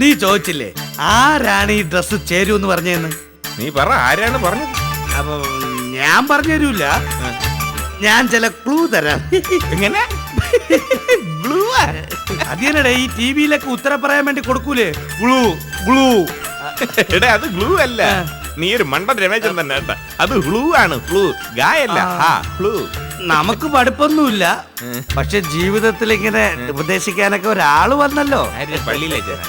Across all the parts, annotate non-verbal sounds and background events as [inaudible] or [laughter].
നീ ചോദിച്ചില്ലേ ആരാണ് ഈ ഡ്രസ് ചേരൂന്ന് പറഞ്ഞതെന്ന് നീ പറ ആരാണ് പറഞ്ഞത്? അപ്പൊ ഞാൻ പറഞ്ഞുതരൂല. ഞാൻ ചില ക്ലൂ തരാം. എങ്ങനെ? ഗ്ലൂ അതിനടെ ഈ ടി വിയിലൊക്കെ ഉത്തരം പറയാൻ വേണ്ടി കൊടുക്കൂലേ? ഗ്ലൂ ഗ്ലൂ എടാ അത് ഗ്ലൂ അല്ല. നീ ഒരു മണ്ടൻ രമേശൻ തന്നെ കേട്ടാ. അത് ഫ്ലൂ ആണ് ഫ്ലൂ ഗായല്ല. ആ. ഫ്ലൂ നമുക്ക് പഠിപ്പൊന്നുമില്ല. പക്ഷെ ജീവിതത്തിൽ ഇങ്ങനെ ഉപദേശിക്കാനൊക്കെ ഒരാൾ വന്നല്ലോ. പള്ളിയിലെ ചേരാ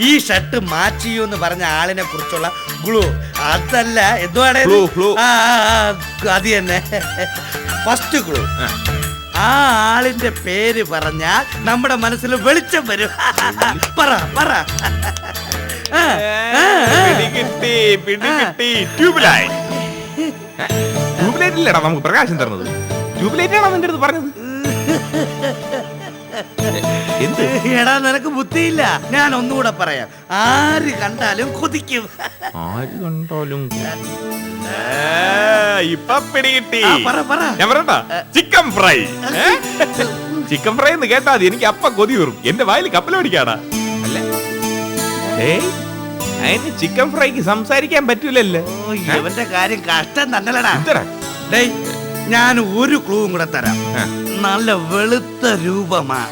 ഈ ഷർട്ട് ചെയ്യൂ എന്ന് പറഞ്ഞ ആളിനെ കുറിച്ചുള്ള ഗ്ലൂ അതല്ല എന്തുവാണ്. അത് തന്നെ. ഫസ്റ്റ് ഗ്ലൂ ആ ആളിന്റെ പേര് പറഞ്ഞാൽ നമ്മുടെ മനസ്സിൽ വെളിച്ചം വരും. [laughs] പറ പറ. പിടികിട്ടി പിടികിട്ടി. ട്യൂബ്ലൈറ്റ്. ട്യൂബ്ലൈറ്റ് ഇല്ലടാ നമുക്ക് പ്രകാശം തരുന്നത്. ആണോ നിന്റെ അടുത്ത് പറഞ്ഞത്? എന്ത്? എടാ നിനക്ക് ബുദ്ധിയില്ല. ഞാൻ ഒന്നുകൂടെ പറയാം. ആര് കണ്ടാലും കൊതിക്കും. ആര് കണ്ടാലും ഇപ്പൊ പിടികിട്ടി. ഞാൻ പറയട്ടാ. Chicken fry. [laughs] ചിക്കൻ ഫ്രൈ എന്ന് കേട്ടാ എനിക്ക് അപ്പ കൊതി വരും എന്റെ വായിൽ കപ്പൽ പിടിക്കാടാ. അതിന് ചിക്കൻ ഫ്രൈക്ക് സംസാരിക്കാൻ പറ്റൂലല്ലോ. ഓ, ഇവന്റെ കാര്യം കഷ്ടം തന്നലടാ ഡേയ് ഞാൻ ഒരു ക്ലൂവും കൂടെ തരാം. ആ. നല്ല വെളുത്ത രൂപമാ.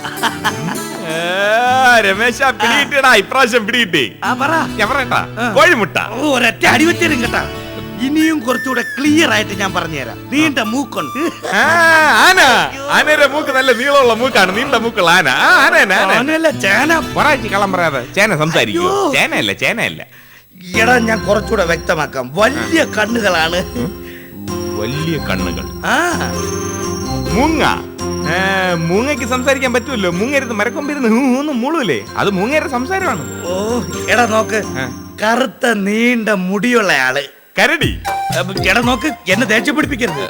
രമേശ പിടികിട്ടിയടാ ഇപ്രാവശ്യം പിടിയിട്ടേ. ആ പറ. ഞാൻ പറയട്ടാ കോഴിമുട്ട. ഓ, ഒരൊറ്റ അടിവെച്ചരും കേട്ടാ. ഇനിയും കുറച്ചുകൂടെ ക്ലിയർ ആയിട്ട് ഞാൻ പറഞ്ഞുതരാം. നീണ്ട മൂക്കുണ്ട്. ആ, ആന. ആനയുടെ മൂക്ക് നല്ല നീളമുള്ള മൂക്കാണ്. നീണ്ട മൂക്കുള്ള ആന. ആ, ആന തന്നെ, ആന. തന്നെ. ചേന. ഒരാഴ്ച കള്ളം പറയാതെ ചേന സംസാരിക്കൂ. അയ്യോ. ചേനയല്ല ചേനയല്ല. എടാ ഞാൻ കുറച്ചുകൂടെ വ്യക്തമാക്കാം. വലിയ കണ്ണുകളാണ്. വലിയ കണ്ണുകൾ. ആ. മൂങ്ങ. ഏ, മൂങ്ങയ്ക്ക് സംസാരിക്കാൻ പറ്റുമല്ലോ മുങ്ങരുത് മരക്കൊമ്പിരുന്ന് ഹൂ ഹൂന്ന് മൂളൂലേ. അത് മൂങ്ങയുടെ സംസാരമാണ്. ഓ എടാ നോക്ക്. ആ. കറുത്ത നീണ്ട മുടിയുള്ള ആൾ. കരടി. എടാ നോക്ക് എന്നെ ദേഷ്യം പിടിപ്പിക്കരുത്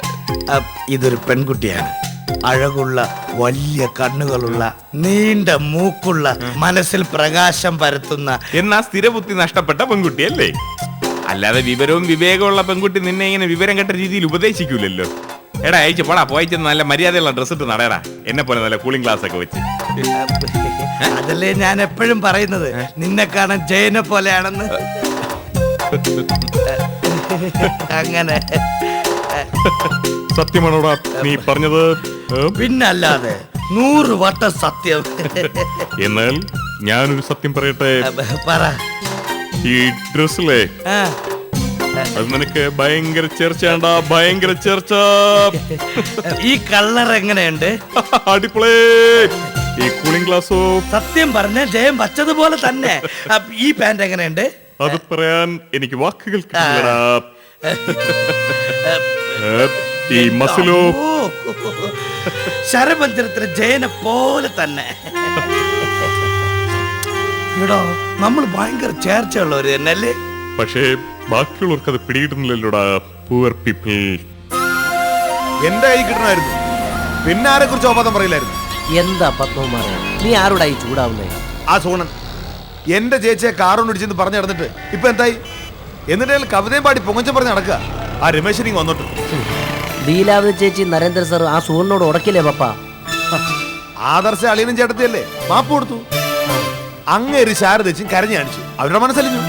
അപ്പ് ഇതൊരു പെൺകുട്ടിയാണ്. അഴകുള്ള വലിയ കണ്ണുകളുള്ള നീണ്ട മൂക്കുള്ള മനസ്സിൽ പ്രകാശം പരത്തുന്ന. എന്നാ സ്ഥിരബുദ്ധി നഷ്ടപ്പെട്ട പെൺകുട്ടി അല്ലേ അല്ലാതെ വിവരവും വിവേകമുള്ള പെൺകുട്ടി നിന്നെ ഇങ്ങനെ വിവരം കെട്ട രീതിയിൽ ഉപദേശിക്കൂലല്ലോ. എടാ അയച്ചു പോടാ പോയിച്ച് നല്ല മര്യാദയുള്ള ഡ്രസ് ഇട്ട് നടയടാ എന്നെ പോലെ നല്ല കൂളിംഗ് ഗ്ലാസ് ഒക്കെ വെച്ച്. അതല്ലേ ഞാൻ എപ്പോഴും പറയുന്നത്. നിന്നെ കാണാൻ ജയനെ പോലെയാണെന്ന്. അങ്ങനെ. സത്യമാണോടാ നീ പറഞ്ഞത് പിന്നല്ലാതെ നൂറ് വട്ടം സത്യം. എന്നാൽ ഞാനൊരു സത്യം പറയട്ടെ? പറ. ഈ ഡ്രസ്സിലെ അത് നിനക്ക് ഭയങ്കര ചേർച്ചയാണ്ടാ ഭയങ്കര ചേർച്ച. ഈ കളർ എങ്ങനെയുണ്ട്? അടിപൊളി. ഈ കൂളിംഗ് ഗ്ലാസ്സോ സത്യം പറഞ്ഞ ജയം വച്ചതുപോലെ തന്നെ. ഈ പാന്റ് എങ്ങനെയുണ്ട്? അത് പറയാൻ എനിക്ക് വാക്കുകൾ കിട്ടില്ലടാ ഈ മസിലോ. ശരമന്ദിരത്തിലെ ജയനെ പോലെ തന്നെ. ഇടോ നമ്മൾ ഭയങ്കര ചേർച്ചയുള്ളവർ തന്നെ അല്ലേ പക്ഷേ ബാക്കിയുള്ളവർക്ക് അത് പിടികിട്ടുന്നില്ലല്ലോടാ പൂവർ പീപ്പിൾ എന്റെ കൈ കിട്ടണമായിരുന്നു. പിന്നെ ആരെ കുറിച്ച് അബദ്ധം പറയില്ലായിരുന്നു? എന്താ പത്മകുമാറെ നീ ആരോടായി ചൂടാവുന്നേ? ആ സോണൻ. എന്റെ ചേച്ചിയെ കാറൊന്നും ഇടിച്ചെന്ന് പറഞ്ഞു നടന്നിട്ട് ഇപ്പൊ എന്തായി? എന്നിട്ട് കവിതയും പാടി പൊങ്ങച്ചം പറഞ്ഞ് നടക്കുക. ആ രമേശൻ ഇങ്ങ് വന്നോട്ട്. ലീലാവതി ചേച്ചി നരേന്ദ്ര സർ ആ സുഹൃനോട് ഉടക്കില്ലേ പപ്പ? ആദർശ അളിയനും ചേട്ടത്തിയല്ലേ? മാപ്പ് കൊടുത്തു. അങ്ങേര് ശാരദച്ചും കരഞ്ഞു കാണിച്ചു. അവരുടെ മനസ്സലിഞ്ഞു.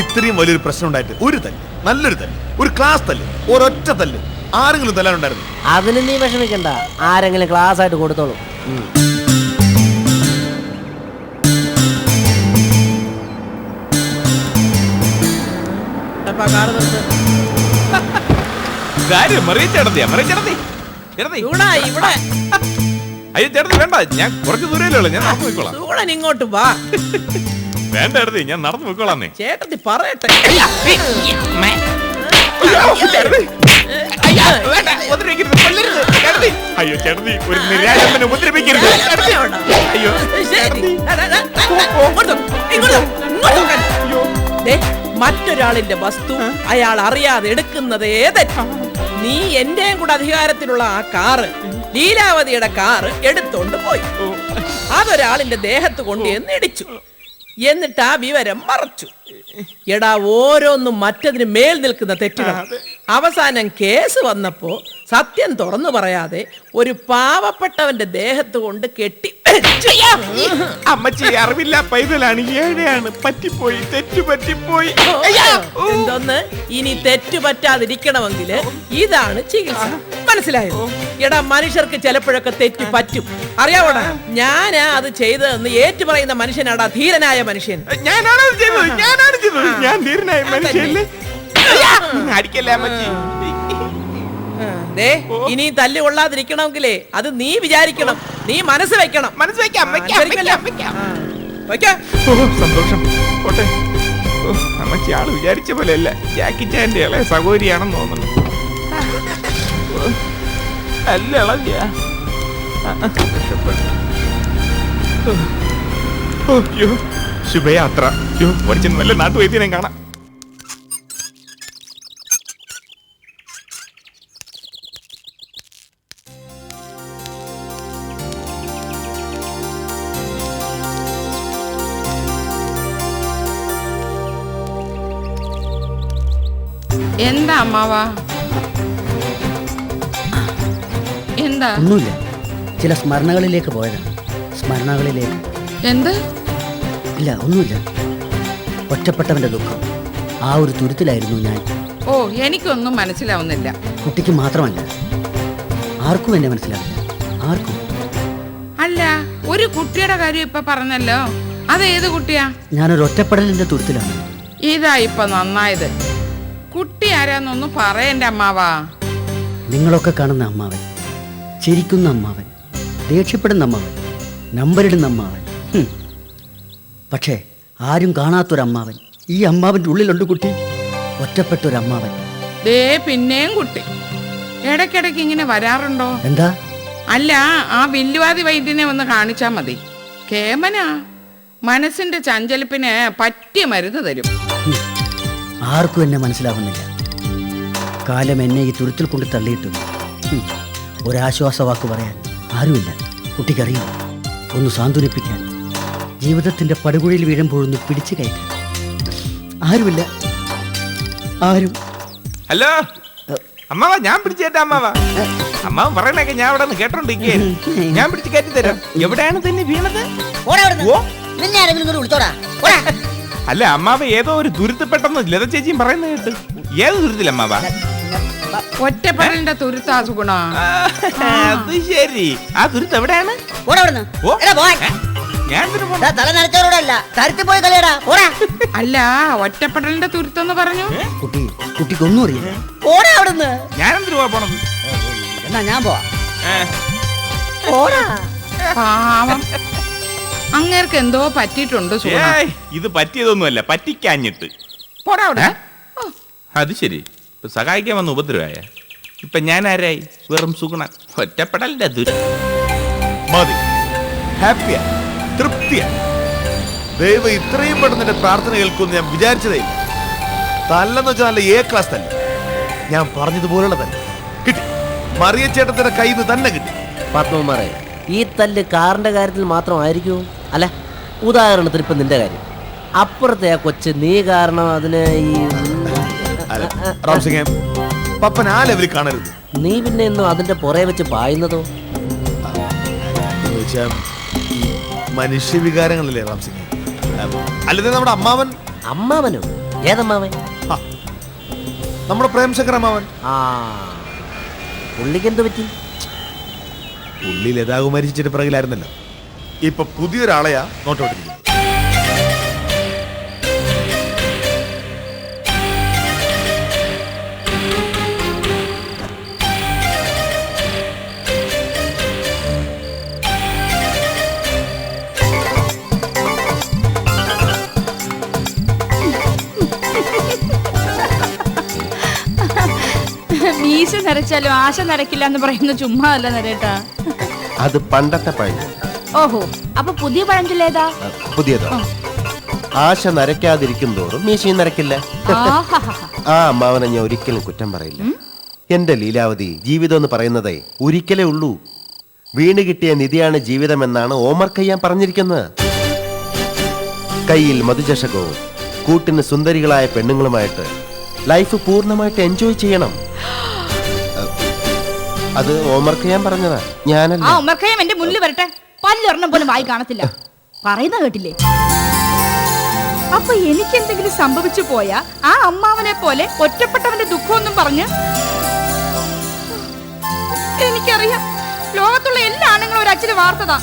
ഇത്രയും വലിയൊരു പ്രശ്നം ഉണ്ടായിട്ട് ഒരു തല്ല് നല്ലൊരു തല്ല് ഒരു ക്ലാസ് തല്ല് ഒരൊറ്റ തല്ല് ആരെങ്കിലും തല്ലാനുണ്ടായിരുന്നു? അതിന് നീ വിഷമിക്കണ്ട. ആരെങ്കിലും ക്ലാസ് ആയിട്ട് കൊടുത്തോളൂ കാര്യം മറിയ ചേട്ടത്തിയാ മറിയ ചേട്ടത്തി. ചേട്ടത്തി. ഇവിടെ. അയ്യോ ചേട്ടത്തി വേണ്ട. ഞാൻ കുറച്ച് ദൂരമല്ലേ ഉള്ളൂ. ഞാൻ നടന്നു പോയിക്കോളാം. സൂളൻ ഇങ്ങോട്ട് വാ. വേണ്ട ചേട്ടത്തി. ഞാൻ നടന്നു പോയിക്കോളാം ചേട്ടത്തി പറയട്ടെ. അയ്യോ, ചേട്ടത്തി. ഒരു നിരാശനെ ഉപദ്രവിക്കരുത്. അയ്യോ മറ്റൊരാളിന്റെ വസ്തു അയാൾ അറിയാതെ എടുക്കുന്നത് ഏതെറ്റാ നീ എന്റെയും കൂടെ അധികാരത്തിലുള്ള ആ കാറ് ലീലാവതിയുടെ കാറ് എടുത്തോണ്ട് പോയി. അതൊരാളിന്റെ ദേഹത്ത് കൊണ്ട് എന്ന് ഇടിച്ചു. എന്നിട്ട് ആ വിവരം മറച്ചു. എടാ ഓരോന്നും മറ്റതിന് മേൽ നിൽക്കുന്ന തെറ്റുകൾ. അവസാനം കേസ് വന്നപ്പോ സത്യം തുറന്നു പറയാതെ ഒരു പാവപ്പെട്ടവന്റെ ദേഹത്ത് കൊണ്ട് കെട്ടി [coughs] അമ്മച്ചി അറിവില്ല പൈതലാണ്. ഏഴയാണ്. പറ്റിപ്പോയി തെറ്റു പറ്റിപ്പോയി എന്തോന്ന്? ഇനി തെറ്റു പറ്റാതിരിക്കണമെങ്കിൽ ഇതാണ് ചികിത്സ. മനസ്സിലായോ? എടാ മനുഷ്യർക്ക് ചിലപ്പോഴൊക്കെ തെറ്റു പറ്റും. അറിയാവോടാ? ഞാനാ അത് ചെയ്തതെന്ന് ഏറ്റു പറയുന്ന മനുഷ്യനാടാ ധീരനായ മനുഷ്യൻ. ഞാനാണ് ഞാനാണ് ഞാൻ ധീരനായ മനുഷ്യല്ലേ അടിക്കല്ലേ അമ്മച്ചി? ദേ ഇനി തല്ല് കൊള്ളാതിരിക്കണമെങ്കിലേ അത് നീ വിചാരിക്കണം. നീ മനസ്സ് വെക്കണം. മനസ്സ് വെക്കാം വെക്കാം? വെക്കാം വെക്കാം. വെക്കാം. ഓ സന്തോഷം. പോട്ടെ. ഓ, അമ്മച്ചി ആൾ വിചാരിച്ച പോലെ അല്ല ജാക്കി ചാന്റെ ഇളയ സഹോദരിയാണെന്ന് തോന്നുന്നു. ഓ, അല്ല ഇളവിയ. ശുഭയാത്ര. അയ്യോ പഠിച്ച നല്ല നാട്ടുവൈദ്യനെ കാണാം. എന്താ അമ്മാവാ? എന്താ? ഒന്നുമില്ല. ചില സ്മരണകളിലേക്ക് പോയതാണ് സ്മരണകളിലേക്ക്. എന്ത്? ഇല്ല ഒന്നുമില്ല. ഒറ്റപ്പെട്ടവന്റെ ദുഃഖം. ആ ഒരു തുരുത്തിലായിരുന്നു ഞാൻ. ഓ എനിക്കൊന്നും മനസ്സിലാവുന്നില്ല. കുട്ടിക്ക് മാത്രമല്ല. ആർക്കും എന്നെ മനസ്സിലാവില്ല. ആർക്കും? അല്ല ഒരു കുട്ടിയുടെ കാര്യം ഇപ്പൊ പറഞ്ഞല്ലോ. അത് ഏത് കുട്ടിയാ? ഞാനൊരു ഒറ്റപ്പെടലിന്റെ തുരുത്തിലാണ്. ഇതാ ഇപ്പൊ നന്നായത്. ആരാന്നൊന്നും പറയണ്ട അമ്മാവാ. നിങ്ങളൊക്കെ കാണുന്ന അമ്മാവൻ ചിരിക്കുന്ന അമ്മാവൻ ദേഷ്യപ്പെടുന്ന അമ്മാവൻ നമ്പരിടുന്ന അമ്മാവൻ. ഹും. പക്ഷേ ആരും കാണാത്തൊരമ്മാവൻ ഈ അമ്മാവന്റെ ഉള്ളിലുണ്ട് കുട്ടി. ഒറ്റപ്പെട്ടൊരമ്മാവൻ. ദേ പിന്നെയും കുട്ടി. ഇടയ്ക്കിടയ്ക്ക് ഇങ്ങനെ വരാറുണ്ടോ? എന്താ? അല്ല ആ വില്ലുവാതി വൈദ്യനെ ഒന്ന് കാണിച്ചാ മതി. കേമനാ. മനസ്സിന്റെ ചഞ്ചലിപ്പിന് പറ്റിയ മരുന്ന് തരും. ആർക്കും എന്നെ മനസ്സിലാവുന്നില്ല. കാലം എന്നെ ഈ തുരുത്തിൽ കൊണ്ട് തള്ളിയിട്ടു ഹും. ഒരാശ്വാസ വാക്ക് പറയാൻ ആരുമില്ല. കുട്ടിക്കറിയില്ല ഒന്ന് സാന്ത്വനിപ്പിക്കാൻ. ജീവിതത്തിന്റെ പടുകുഴിയിൽ വീഴുമ്പോഴൊന്ന് പിടിച്ചു കയറ്റാൻ. ആരുമില്ല. ആരും. ഹലോ? അമ്മാവ ഞാൻ പിടിച്ചേട്ടാ അമ്മാവ. അമ്മാവൻ പറയണൊക്കെ ഞാൻ അവിടെ നിന്ന് കേട്ടോണ്ടിരിക്കുകയായിരുന്നു ഞാൻ പിടിച്ച് കയറ്റി തരാം. എവിടെയാണ് തന്നെ വീണത്? ഓ. നിന്നെ ആരെങ്കിലും കൂടി വിളിച്ചോടാ. അല്ല അമ്മാവ ഏതോ ഒരു ദുരിതപ്പെട്ടെന്ന് ലത ചേച്ചിയും പറയുന്നത് കേട്ട്. ഏത് ദുരിതത്തിൽ അമ്മാവ? ഒറ്റപ്പെടലിന്റെ തുരുത്താ സുഗുണ. ആ, അത് ശരി. ആ തുരുത്ത് എവിടെയാണ്? അവിടുന്ന്. അല്ല ഒറ്റപ്പെടലിന്റെ തുരുത്തെന്ന് പറഞ്ഞു? കുട്ടി കുട്ടിക്കൊന്നും അറിയില്ല. ഓടാ അവിടുന്ന്. ഞാൻ എന്തിനു പോവാ പോണത്? എന്നാ ഞാൻ പോവാ. ഓടാ. പാവം. അങ്ങേർക്ക് എന്തോ പറ്റിയിട്ടുണ്ട് ഇത് പറ്റിയതൊന്നുമല്ല പറ്റിക്കാഞ്ഞിട്ട്. പോടാ അവിടെ. അത് ശരി. ഇപ്പൊ സഹായിക്കാൻ വന്ന ഉപദ്രവായ ഇപ്പൊ ഞാൻ ആരായി? വെറും സുഗുണ ഒറ്റപ്പെടലിന്റെ ദുരി മതി. ഹാപ്പിയാ. തൃപ്തിയാ. ദൈവം ഇത്രയും പെട്ടെന്ന് എന്റെ പ്രാർത്ഥന കേൾക്കുമെന്ന് ഞാൻ വിചാരിച്ചതേ. തല്ലെന്ന് വെച്ചാൽ നല്ല എ ക്ലാസ് തന്നെ. ഞാൻ പറഞ്ഞതുപോലുള്ള തന്നെ കിട്ടി. മറിയ ചേട്ടത്തിന്റെ കയ്യിൽ നിന്ന് തന്നെ കിട്ടി. പത്മകുമാറെ ഈ തല്ല് കാറിന്റെ കാര്യത്തിൽ മാത്രമായിരിക്കും? അല്ല ഉദാഹരണത്തിന് ഇപ്പൊ നിന്റെ കാര്യം. അപ്പുറത്തെ ആ കൊച്ച് നീ കാരണം അതിന് ഈ അല്ല, റാം സിംഗേ, പപ്പൻ ആ ലെവലിൽ കാണരുത്. നീ പിന്നെ എന്നും അതിന്റെ പുറകെ വെച്ച് പായുന്നതോ? എന്ന് വെച്ചാ റാംസിംഗ് സിംഗ് നമ്മുടെ അമ്മാവൻ? അമ്മാവനോ? ഏതമ്മാവൻ? നമ്മുടെ പ്രേംശങ്കർ അമ്മാവൻ. ആ പുള്ളിക്ക് എന്ത് പറ്റി? പുള്ളി ലതാകുമാരി ചേച്ചിയുടെ പിറകിലായിരുന്നല്ലോ. ഇപ്പൊ പുതിയൊരാളെയാ നോട്ടോട്ടിരിക്കുന്നത്. മീശ ആശ നരക്കില്ല എന്ന് പറയുന്ന ചുമ്മാ അല്ല നരേട്ടാ. അത് പണ്ടത്തെ പഴഞ്ചൊല്ല് ഓഹോ അപ്പൊ പുതിയ പഴഞ്ചൊല്ലേതാ പുതിയതോ? ആശ നരയ്ക്കാതിരിക്കും തോറും മീശയും നരക്കില്ല. ആ അമ്മാവനെ ഞാൻ ഒരിക്കലും കുറ്റം പറയില്ല. എന്റെ ലീലാവതി ജീവിതം എന്ന് പറയുന്നതേ ഒരിക്കലേ ഉള്ളൂ. വീണ് കിട്ടിയ നിധിയാണ് ജീവിതം എന്നാണ് ഓമർ കയ്യാൻ പറഞ്ഞിരിക്കുന്നത്. കയ്യിൽ മധുചഷകവും കൂട്ടിന് സുന്ദരികളായ പെണ്ണുങ്ങളുമായിട്ട് ലൈഫ് പൂർണമായിട്ട് എൻജോയ് ചെയ്യണം. അത് ഓമർക്ക് ഞാൻ പറഞ്ഞതാ. ആ ഞാനല്ല എന്റെ എന്റെ മുന്നിൽ വരട്ടെ. പല്ലൊരെണ്ണം പോലും വായി കാണത്തില്ല. പറയുന്ന കേട്ടില്ലേ? അപ്പൊ എനിക്ക് എന്തെങ്കിലും സംഭവിച്ചു പോയാ ആ അമ്മാവനെ പോലെ ഒറ്റപ്പെട്ടവന്റെ ദുഃഖമൊന്നും പറഞ്ഞ്? എനിക്കറിയാം. ലോകത്തുള്ള എല്ലാ ആണുങ്ങളും ഒരു അച്ഛന് വാർത്തതാ.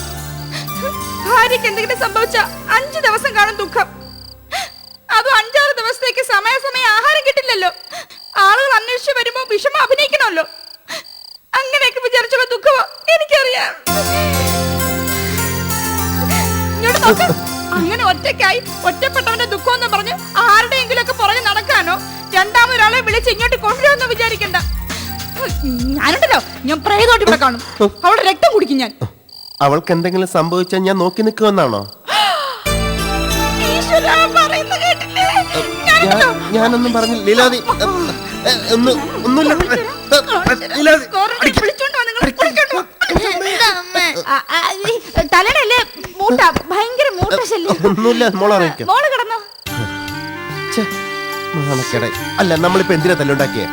ഭാര്യക്ക് എന്തെങ്കിലും സംഭവിച്ച അഞ്ചു ദിവസം കാണും ദുഃഖം. അതും അഞ്ചാറ് ദിവസത്തേക്ക് സമയാസമയം ആഹാരം കിട്ടില്ലല്ലോ. ആളുകൾ അന്വേഷിച്ച് വരുമ്പോ വിഷമം അഭിനയിക്കണമല്ലോ. അങ്ങനെയൊക്കെ വിചാരിച്ചുള്ള ദുഃഖമോ? എനിക്കറിയാം. ഇങ്ങോട്ട് നോക്ക്. അങ്ങനെ ഒറ്റയ്ക്കായി ഒറ്റപ്പെട്ടവന്റെ ദുഃഖം എന്ന് പറഞ്ഞ് ആരുടെയെങ്കിലും ഒക്കെ പുറകെ നടക്കാനോ രണ്ടാമൊരാളെ വിളിച്ച് ഇങ്ങോട്ട് കൊണ്ടുവരുമെന്ന് വിചാരിക്കണ്ട. ഞാനുണ്ടല്ലോ. ഞാൻ പ്രേതോട്ട് ഇവിടെ കാണും. അവളുടെ രക്തം കുടിക്കും ഞാൻ. അവൾക്ക് എന്തെങ്കിലും സംഭവിച്ചാൽ ഞാൻ നോക്കി നിൽക്കുമെന്നാണോ. ഞാനൊന്നും പറഞ്ഞില്ല. ലീലാദി എ, ഒന്നുമില്ല. എ, മൂട്ട ഭയങ്കര മൂട്ട ശല്യം. ഒന്നുമില്ല മോളറിയിക്കാം മോൾ കിടന്നു. നാണക്കേടെ അല്ല നമ്മളിപ്പോ എന്തിനാ തല്ലുണ്ടാക്കിയ?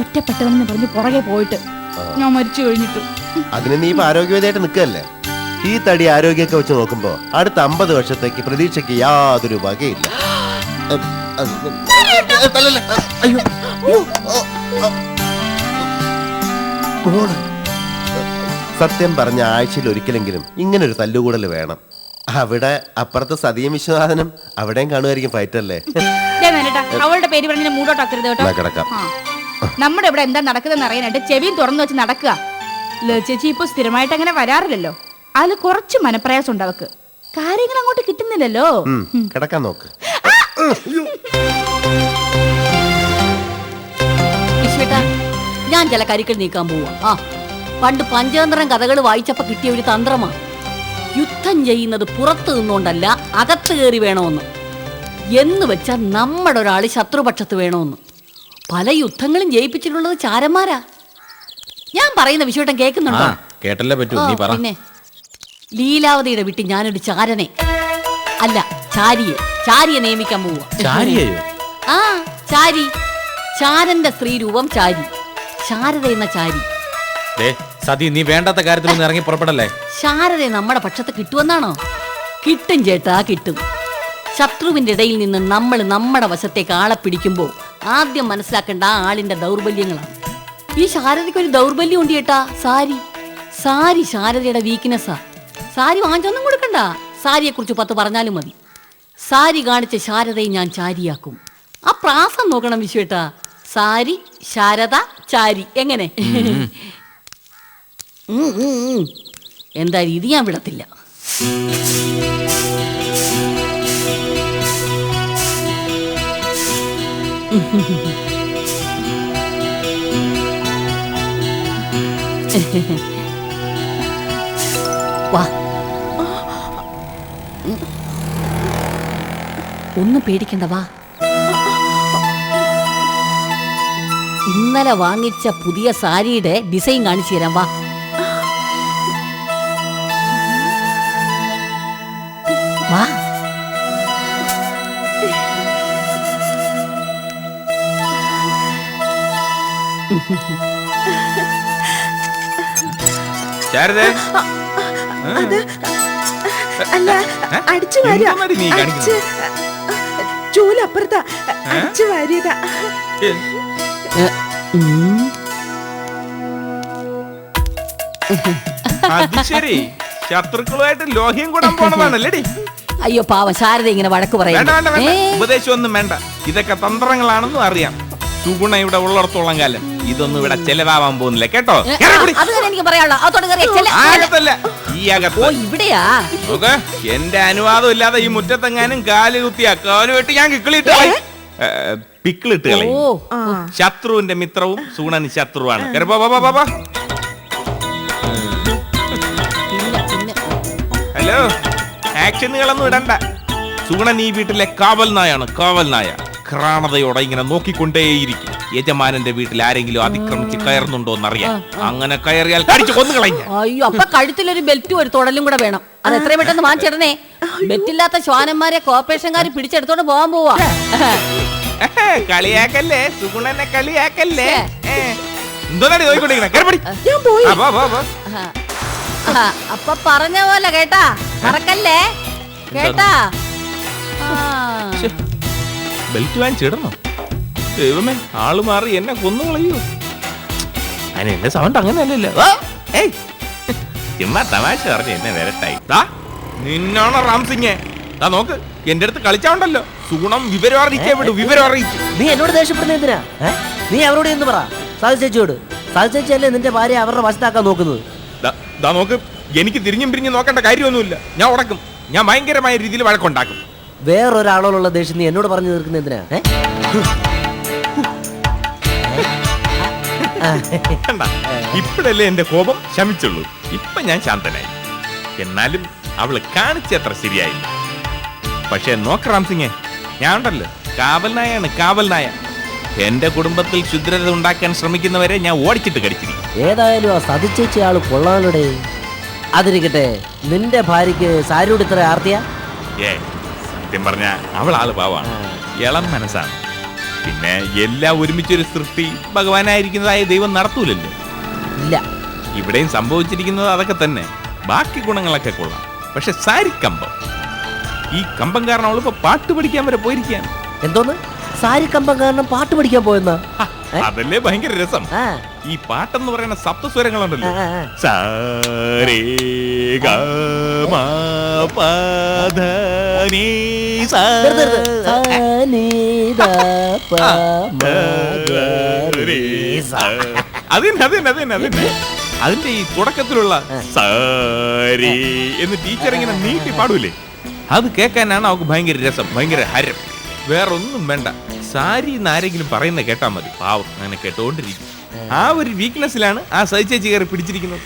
ഒറ്റപ്പെട്ടവനെന്ന് പറഞ്ഞ് പുറകെ പോയിട്ട് ഞാൻ മരിച്ചു കഴിഞ്ഞിട്ട്. അതിന് നീ ഇപ്പൊ ആരോഗ്യവതിയായിട്ട് നിൽക്കല്ലേ ഈ തടി ആരോഗ്യമൊക്കെ വെച്ച് നോക്കുമ്പോ അടുത്ത അമ്പത് വർഷത്തേക്ക് പ്രതീക്ഷയ്ക്ക് യാതൊരു വകയില്ല? [gasps] അയ്യോ. സത്യം പറഞ്ഞ ആഴ്ചയിൽ ഒരിക്കലെങ്കിലും ഇങ്ങനെ ഒരു തല്ലുകൂടൽ വേണം. അവിടെ അപ്പുറത്തെ സതീം വിശ്വനാഥനും അവിടെയും കാണുമായിരിക്കും ഫൈറ്റല്ലേ അവളുടെ പേര് പറഞ്ഞ മൂടോട്ടാക്കരുത് കേട്ടോ. നമ്മുടെ ഇവിടെ എന്താ നടക്കുന്നതെന്ന് അറിയാനായിട്ട് ചെവിയും തുറന്നു വെച്ച് നടക്കുക. ല- ചേച്ചി ഇപ്പൊ സ്ഥിരമായിട്ട് അങ്ങനെ വരാറില്ലല്ലോ. അതിൽ കുറച്ച് മനപ്രയാസം ഉണ്ട് അവക്ക്. കാര്യങ്ങൾ അങ്ങോട്ട് കിട്ടുന്നില്ലല്ലോ. കിടക്കാൻ നോക്ക്. ഞാൻ ചില കരിക്കൽ നീക്കാൻ പോവാ. ആ പണ്ട് പഞ്ചതന്ത്രം കഥകൾ വായിച്ചപ്പോ കിട്ടിയ ഒരു തന്ത്രമാണ് യുദ്ധം ചെയ്യുന്നത് പുറത്ത് നിന്നുകൊണ്ടല്ല അകത്ത് കയറി വേണമെന്ന്. എന്ന് വെച്ചാൽ നമ്മുടെ ഒരാൾ ശത്രുപക്ഷത്ത് വേണമെന്ന്. പല യുദ്ധങ്ങളും ജയിപ്പിച്ചിട്ടുള്ളത് ചാരന്മാരാ. ഞാൻ പറയുന്ന വിശ്വേട്ടൻ കേൾക്കുന്നുണ്ടോ? കേട്ടല്ലേ പറ്റൂ. നീ പറ. പിന്നെ. ലീലാവതിയുടെ വീട്ടിൽ ഞാനൊരു ചാരനെ. അല്ല ചാരിയെ. ചാരിയെ നിയമിക്കാൻ പോവുക ചാരിയായോ? ആ ചാരി. ചാരന്റെ സ്ത്രീരൂപം ചാരി. ശാരദ എന്ന ചാരി. ദേ സതി നീ വേണ്ടാത്ത കാര്യത്തിലൊന്നും ഇറങ്ങി പുറപ്പെടല്ലേ? ശാരദ നമ്മുടെ പക്ഷത്ത് കിട്ടുമെന്നാണോ? കിട്ടും ചേട്ടാ കിട്ടും. ശത്രുവിന്റെ ഇടയിൽ നിന്ന് നമ്മൾ നമ്മുടെ വശത്തേക്ക് ആളെ പിടിക്കുമ്പോൾ ആദ്യം മനസ്സിലാക്കേണ്ട ആ ആളിന്റെ ദൗർബല്യങ്ങളാണ്. ഈ ശാരദയ്ക്ക് ഒരു ദൗർബല്യം ഉണ്ട് ചേട്ടാ സാരി. സാരി ശാരദയുടെ വീക്ക്നെസ്സാ സാരി വാങ്ങിച്ചൊന്നും കൊടുക്കണ്ട. സാരിയെ കുറിച്ച് പത്ത് പറഞ്ഞാലും മതി. സാരി കാണിച്ച ശാരദയെ ഞാൻ ചാരിയാക്കും. ആ പ്രാസം നോക്കണം വിശ്വേട്ടാ സാരി ശാരദ ചാരി. എങ്ങനെ? എന്താ ഇത് ഞാൻ വിടത്തില്ല. വാ. ഒന്നും പേടിക്കണ്ട വാ. ഇന്നലെ വാങ്ങിച്ച പുതിയ സാരിയുടെ ഡിസൈൻ കാണിച്ചു തരാം വാ. വാ. ശാരദേ. അല്ല അടിച്ചു വാരുക. എന്തുവാടി നീ കാണിക്കുന്നത്? ചൂലപ്പുറത്താ അടിച്ചു വാരിയതാ. അത് ശരി. ശത്രുക്കളുമായിട്ട് ലോഹ്യം കൂടാൻ പോണതാണല്ലേടി അയ്യോ പാവ. ശാരദ ഇങ്ങനെ വഴക്ക് വേണ്ട വേണ്ട വേണ്ട. ഏ? ഉപദേശം ഒന്നും വേണ്ട. ഇതൊക്കെ തന്ത്രങ്ങളാണെന്നും അറിയാം. സുഗുണ ഇവിടെ ഉള്ളിടത്തോളം കാലം. ഇതൊന്നും ഇവിടെ ചെലവാവാൻ പോകുന്നില്ല. കേട്ടോ? എനിക്ക് പറയാനുള്ള. അതോട് കയറിയ ചെല- ആ അകത്തല്ല ഈ അകത്ത്. ഇവിടെയാ? എന്റെ അനുവാദം ഇല്ലാതെ ഈ മുറ്റത്തെങ്ങാനും കാൽ കുത്തിയാ. കാൽ വെട്ടി ഞാൻ കിക്കിളിട്ട് പിക്കിളിട്ട് കളയും. ഓ ശത്രുവിന്റെ മിത്രവും സൂണൻ ശത്രുവാണ്. കേറി പോ, പോ, പോ, പോ, പോ. പിന്നെ പിന്നെ ഹലോ ആക്ഷനുകളൊന്നും ഇടണ്ട. സൂണൻ ഈ വീട്ടിലെ കാവൽ നായാണ് കാവൽ നായ. ക്രാണതയോടെ ഇങ്ങനെ നോക്കിക്കൊണ്ടേയിരിക്കും. യജമാനന്റെ വീട്ടിൽ ആരെങ്കിലും അതിക്രമിച്ച് കയറുന്നുണ്ടോ എന്നറിയാം അങ്ങനെ കയറിയാൽ കടിച്ചു കൊന്നു കളഞ്ഞ അയ്യോ അപ്പൊ കഴുത്തിലൊരു ബെൽറ്റും ഒരു തുടലും കൂടെ വേണം. അത് എത്രയും പെട്ടെന്ന് വാങ്ങിച്ചിടണേ ബെറ്റില്ലാത്ത ശ്വാനന്മാരെ കോർപ്പറേഷൻകാർ പിടിച്ചെടുത്തോണ്ട് പോവാൻ പോവാ. കളിയാക്കല്ലേ? സുഗുണനെ കളിയാക്കല്ലേ. എന്തോന്നാണ്. അപ്പൊ പറഞ്ഞ പോലെ കേട്ടാ. മറക്കല്ലേ? കേട്ടാ? ബെൽറ്റ് വാങ്ങിച്ചിടണോ ദൈവമേ ആൾ മാറി എന്നെ കൊന്നു കളയൂ. അതിന് എന്റെ സൗണ്ട് അങ്ങനെ അല്ലല്ലോ ഏയ്. ചുമ്മാ തമാശ പറഞ്ഞു എന്നെ വരട്ടായി. നിന്നാണ് നിന്നാണോ റാം സിംഗെ ദാ നോക്ക് എന്റെ അടുത്ത് കളിച്ചാണ്ടല്ലോ സൂണം വിവരം അറിയിച്ചേ വിട്ടു വിവരം അറിയിച്ചു. നീ എന്നോട് ദേഷ്യപ്പെടുന്ന എന്തിനാ? നീ അവരോട് എന്ന് പറ? സാധിച്ചേച്ചിയോട് സാധിച്ചേച്ചിയല്ലേ നിന്റെ ഭാര്യ അവരുടെ വശത്താക്കാൻ നോക്കുന്നത്? ദാ- ദാ നോക്ക് എനിക്ക് തിരിഞ്ഞും പിരിഞ്ഞും നോക്കേണ്ട കാര്യമൊന്നുമില്ല. ഞാൻ ഉടക്കും ഞാൻ ഭയങ്കരമായ രീതിയിൽ വഴക്കുണ്ടാക്കും. വേറൊരാളോടുള്ള ദേഷ്യം നീ എന്നോട് പറഞ്ഞു തീർക്കുന്ന എന്തിനാ? ഏ? ഇപ്പോഴല്ലേ എന്റെ കോപം? ശമിച്ചുള്ളൂ. ഇപ്പൊ ഞാൻ ശാന്തനായി. എന്നാലും അവൾ കാണിച്ചത്ര ശരിയായില്ല. പക്ഷെ നോക്ക് റാം സിംഗെ ഞാൻ ഉണ്ടല്ലോ. കാവൽ നായാണ് കാവൽ നായ. എന്റെ കുടുംബത്തിൽ ശുദ്രത ഉണ്ടാക്കാൻ ശ്രമിക്കുന്നവരെ ഞാൻ ഓടിച്ചിട്ട് കടിച്ചിരിക്കും. ഏതായാലും ആ സതിച്ചേച്ചി ആൾ കൊള്ളാനുടെ അതിരിക്കട്ടെ നിന്റെ ഭാര്യക്ക് സാരിയോട് ഇത്ര ആർത്തിയാ? ഏ സത്യം പറഞ്ഞ അവൾ ആൾ പാവാണ്. ഇളം മനസ്സാണ്. പിന്നെ എല്ലാം ഒരുമിച്ചൊരു സൃഷ്ടി ഭഗവാനായിരിക്കുന്നതായ ദൈവം നടത്തൂലല്ലോ. ഇല്ല. ഇവിടെയും സംഭവിച്ചിരിക്കുന്നത് അതൊക്കെ തന്നെ. ബാക്കി ഗുണങ്ങളൊക്കെ കൊള്ളാം. പക്ഷെ സാരി കമ്പം. ഈ കമ്പം കാരണം അവളിപ്പോ പാട്ട് പഠിക്കാൻ വരെ പോയിരിക്കുകയാണ്. എന്തോന്ന്? സാരി കമ്പം കാരണം പാട്ട് പഠിക്കാൻ പോയെന്നാ? അതല്ലേ ഭയങ്കര രസം. ഈ പാട്ടെന്ന് പറയുന്ന സപ്തസ്വരങ്ങളുണ്ടല്ലോ. സാരേ ഗ മ പ ധ നീ സ നിർത്ത് നിർത്ത്. സാ, നീ, ദാ, പ, മ, ഗ, രീ, സ. അത് തന്നെ അത് തന്നെ അത് തന്നെ അത് തന്നെ അതിന്റെ ഈ തുടക്കത്തിലുള്ള സാരി എന്ന് ടീച്ചർ ഇങ്ങനെ നീട്ടി പാടൂലേ? അത് കേൾക്കാനാണ് അവക്ക് ഭയങ്കര രസം ഭയങ്കര ഹരം. വേറെ ഒന്നും വേണ്ട. സാരി എന്ന് ആരെങ്കിലും പറയുന്ന കേട്ടാ മതി. പാവം അങ്ങനെ കേട്ടോണ്ടിരിക്കും. ആ ഒരു വീക്ക്നെസ്സിലാണ് ആ സഹിച്ചേച്ചി കയറി പിടിച്ചിരിക്കുന്നത്?